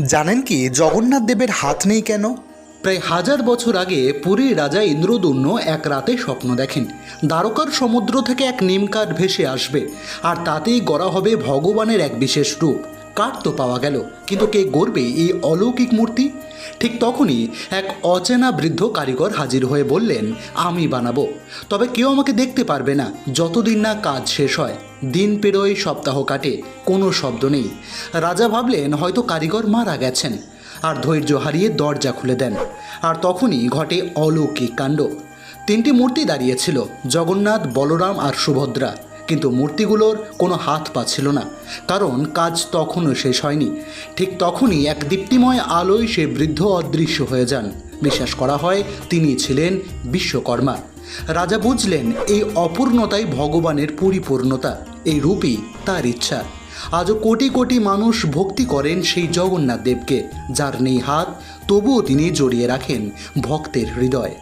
জানেন কি, জগন্নাথ দেবের হাত নেই কেন? প্রায় হাজার বছর আগে পুরীর রাজা ইন্দ্রদুম্ন এক রাতে স্বপ্ন দেখেন, দ্বারকার সমুদ্র থেকে এক নিমকাঠ ভেসে আসবে, আর তাতেই গড়া হবে ভগবানের এক বিশেষ রূপ। কাঠ তো পাওয়া গেল, কিন্তু কে গড়বে এই অলৌকিক মূর্তি? ঠিক তখনই এক অচেনা বৃদ্ধ কারিগর হাজির হয়ে বললেন, আমি বানাবো। তবে কেউ আমাকে দেখতে পারবে না, যতদিন না কাজ শেষ হয়। দিন পেরোয়, সপ্তাহ কাটে, কোনো শব্দ নেই। রাজা ভাবলেন, হয়তো কারিগর মারা গেছেন। আর ধৈর্য হারিয়ে দরজা খুলে দেন। আর তখনই ঘটে অলৌকিক কাণ্ড। তিনটি মূর্তি দাঁড়িয়েছিল, জগন্নাথ, বলরাম আর সুভদ্রা। কিন্তু মূর্তিগুলোর কোনো হাত পা ছিল না, কারণ কাজ তখনও শেষ হয়নি। ঠিক তখনই এক দীপ্তিময় আলোয় সে বৃদ্ধ অদৃশ্য হয়ে যান। বিশ্বাস করা হয় তিনি ছিলেন বিশ্বকর্মা। রাজা বুঝলেন এই অপূর্ণতাই ভগবানের পরিপূর্ণতা, এই রূপই তার ইচ্ছা। আজও কোটি কোটি মানুষ ভক্তি করেন সেই জগন্নাথ দেবকে, যার নেই হাত, তবুও তিনি জড়িয়ে রাখেন ভক্তের হৃদয়।